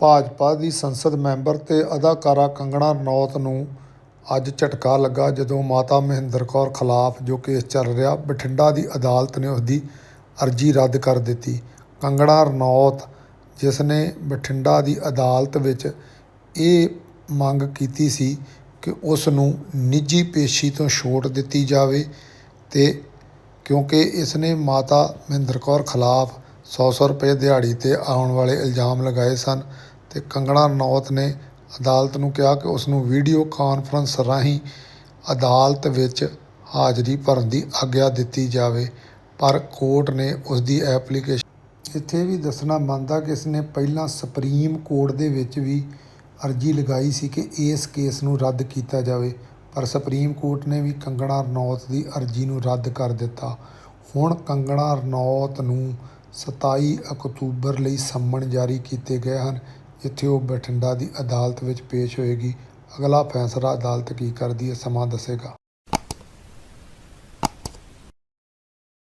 ਭਾਜਪਾ ਦੀ ਸੰਸਦ ਮੈਂਬਰ ਤੇ ਅਦਾਕਾਰਾ ਕੰਗਣਾ ਰਣੌਤ ਨੂੰ ਅੱਜ ਝਟਕਾ ਲੱਗਾ ਜਦੋਂ ਮਾਤਾ ਮਹਿੰਦਰ ਕੌਰ ਖਿਲਾਫ ਜੋ ਕੇਸ ਚੱਲ ਰਿਹਾ, ਬਠਿੰਡਾ ਦੀ ਅਦਾਲਤ ਨੇ ਉਸ ਦੀ ਅਰਜ਼ੀ ਰੱਦ ਕਰ ਦਿੱਤੀ। ਕੰਗਣਾ ਰਣੌਤ, ਜਿਸ ਨੇ ਬਠਿੰਡਾ ਦੀ ਅਦਾਲਤ ਵਿੱਚ ਇਹ ਮੰਗ ਕੀਤੀ ਸੀ ਕਿ ਉਸ ਨੂੰ ਨਿੱਜੀ ਪੇਸ਼ੀ ਤੋਂ ਛੋਟ ਦਿੱਤੀ ਜਾਵੇ ਤੇ ਕਿਉਂਕਿ ਇਸ ਨੇ ਮਾਤਾ ਮਹਿੰਦਰ ਕੌਰ ਖਿਲਾਫ 100-100 ਰੁਪਏ ਦਿਹਾੜੀ ਤੇ ਆਉਣ ਵਾਲੇ ਇਲਜ਼ਾਮ ਲਗਾਏ ਸਨ। ਅਤੇ ਕੰਗਣਾ ਰਣੌਤ ਨੇ ਅਦਾਲਤ ਨੂੰ ਕਿਹਾ ਕਿ ਉਸ ਨੂੰ ਵੀਡੀਓ ਕਾਨਫਰੰਸ ਰਾਹੀਂ ਅਦਾਲਤ ਵਿੱਚ ਹਾਜ਼ਰੀ ਭਰਨ ਦੀ ਆਗਿਆ ਦਿੱਤੀ ਜਾਵੇ, ਪਰ ਕੋਰਟ ਨੇ ਉਸ ਦੀ ਐਪਲੀਕੇਸ਼ਨ ਇੱਥੇ ਵੀ ਦੱਸਣਾ ਬਣਦਾ ਕਿ ਇਸ ਨੇ ਪਹਿਲਾਂ ਸੁਪਰੀਮ ਕੋਰਟ ਦੇ ਵਿੱਚ ਵੀ ਅਰਜ਼ੀ ਲਗਾਈ ਸੀ ਕਿ ਇਸ ਕੇਸ ਨੂੰ ਰੱਦ ਕੀਤਾ ਜਾਵੇ, ਪਰ ਸੁਪਰੀਮ ਕੋਰਟ ਨੇ ਵੀ ਕੰਗਣਾ ਰਣੌਤ ਦੀ ਅਰਜ਼ੀ ਨੂੰ ਰੱਦ ਕਰ ਦਿੱਤਾ। ਹੁਣ ਕੰਗਣਾ ਰਣੌਤ ਨੂੰ 27 ਅਕਤੂਬਰ ਲਈ ਸੰਮਨ ਜਾਰੀ ਕੀਤੇ ਗਏ ਹਨ। ਜਿੱਥੇ ਉਹ ਬਠਿੰਡਾ ਦੀ ਅਦਾਲਤ ਵਿੱਚ ਪੇਸ਼ ਹੋਏਗੀ। ਅਗਲਾ ਫੈਸਲਾ ਅਦਾਲਤ ਕੀ ਕਰਦੀ ਹੈ ਸਮਾਂ ਦੱਸੇਗਾ।